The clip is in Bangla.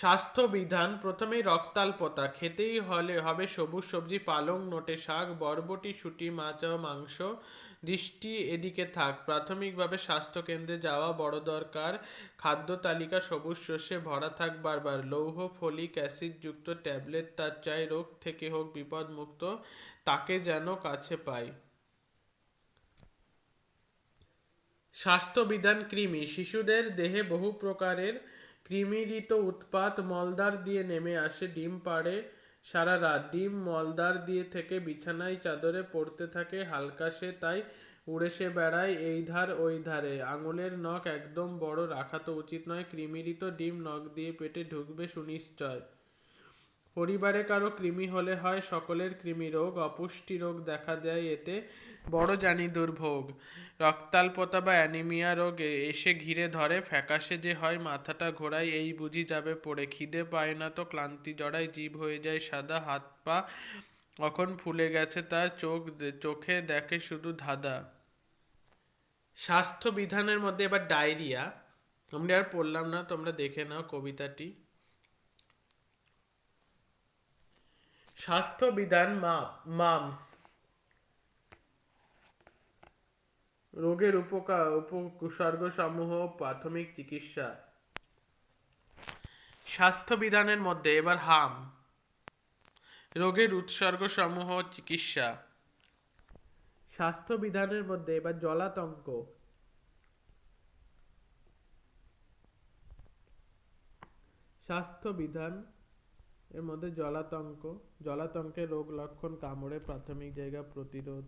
স্বাস্থ্যবিধান, প্রথমেই রক্তাল্পতা খেতেই হলে হবে সবুজ সবজি, পালং, নোটে শাক, বরবটি, শুটি, মাছ ও মাংস। দৃষ্টি এদিকে থাক, প্রাথমিকভাবে স্বাস্থ্যকেন্দ্রে যাওয়া বড় দরকার। খাদ্য তালিকা, সবুজ শস্যে ভরা থাক বারবার। লৌহ, ফলিক অ্যাসিডযুক্ত ট্যাবলেট, তার চাই রোগ থেকে হোক বিপদমুক্ত, তাকে যেন কাছে পাই স্বাস্থ্যবিধান কৃমি, শিশুদের দেহে বহু প্রকারের কৃমিরিত উৎপাত মলদ্বার দিয়ে নেমে আসে, ডিম পাড়ে সারা রাত। ডিম মলদ্বার দিয়ে থেকে বিছানায় চাদরে পড়তে থাকে, হালকা সে তাই উড়ে সে বেড়ায় এই ধার ওই ধারে। আঙুলের নখ একদম বড়, রাখা তো উচিত নয় কৃমিরিত ডিম নখ দিয়ে পেটে ঢুকবে সুনিশ্চয়। পরিবারে কারও কৃমি হলে হয় সকলের কৃমি রোগ, অপুষ্টি রোগ দেখা দেয়, এতে বড় জানি দুর্ভোগ। রক্তাল্পতা বা অ্যানিমিয়া রোগ এসে ঘিরে ধরে, ফ্যাকাশে যে হয়, মাথাটা ঘোরায়, এই বুঝি যাবে পড়ে। খিদে পায় না তো ক্লান্তি জড়ায়, জীব হয়ে যায় সাদা, হাত পা কখন ফুলে গেছে তার চোখ চোখে দেখে শুধু ধাঁধা। স্বাস্থ্য বিধানের মধ্যে এবার ডায়রিয়া। আমরা আর পড়লাম না, তোমরা দেখে নাও কবিতাটি। স্বাস্থ্যবিধান মাপ মামস। রোগের উপকার উপসর্গ সমূহ প্রাথমিক চিকিৎসা। স্বাস্থ্যবিধানের মধ্যে এবার হাম। রোগের উৎসর্গ সমূহ চিকিৎসা। স্বাস্থ্যবিধানের মধ্যে এবার জলাতঙ্ক। স্বাস্থ্যবিধান এর মধ্যে জলাতঙ্ক জলাতঙ্কের রোগ লক্ষণ কামড়ে প্রাথমিক জায়গা প্রতিরোধ।